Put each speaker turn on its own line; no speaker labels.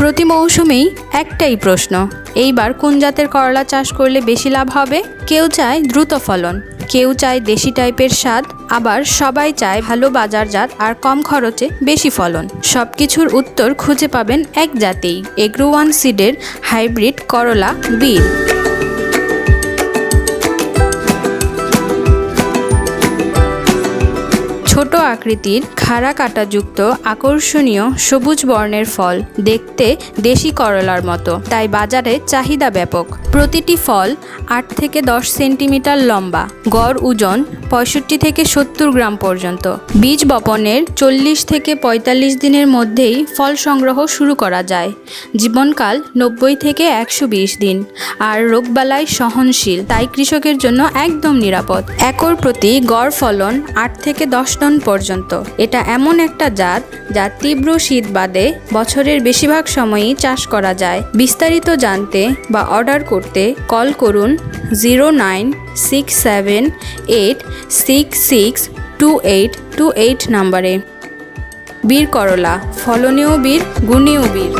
প্রতি মৌসুমেই একটাই প্রশ্ন, এইবার কোন জাতের করলা চাষ করলে বেশি লাভ হবে? কেউ চায় দ্রুত ফলন, কেউ চায় দেশি টাইপের স্বাদ, আবার সবাই চায় ভালো বাজারজাত আর কম খরচে বেশি ফলন। সব কিছুর উত্তর খুঁজে পাবেন এক জাতেই, এগ্রো ওয়ান সিডের হাইব্রিড করলা বীর। ছোট আকৃতির খাড়া কাঁটাযুক্ত আকর্ষণীয় সবুজ বর্ণের ফল দেখতে দেশি করলার মতো। তাই বাজারে চাহিদা ব্যাপক। প্রতিটি ফল আট থেকে দশ সেন্টিমিটার লম্বা। গড় ওজন পঁয়ষট্টি থেকে সত্তর গ্রাম পর্যন্ত। বীজ বপনের চল্লিশ থেকে পঁয়তাল্লিশ দিনের মধ্যেই ফল সংগ্রহ শুরু করা যায়। জীবনকাল নব্বই থেকে একশো বিশ দিন। আর রোগবালাই সহনশীল, তাই কৃষকের জন্য একদম নিরাপদ। একর প্রতি গড় ফলন আট থেকে দশ টন পর্যন্ত। এটা এমন একটা জাত যা তীব্র শীত বাদে বছরের বেশিরভাগ সময়ই চাষ করা যায়। বিস্তারিত জানতে বা অর্ডার করতে কল করুন zero nine six seven eight six six two eight two eight নাম্বারে বীর করলা ফলনীয় বীর গুণীয় বীর।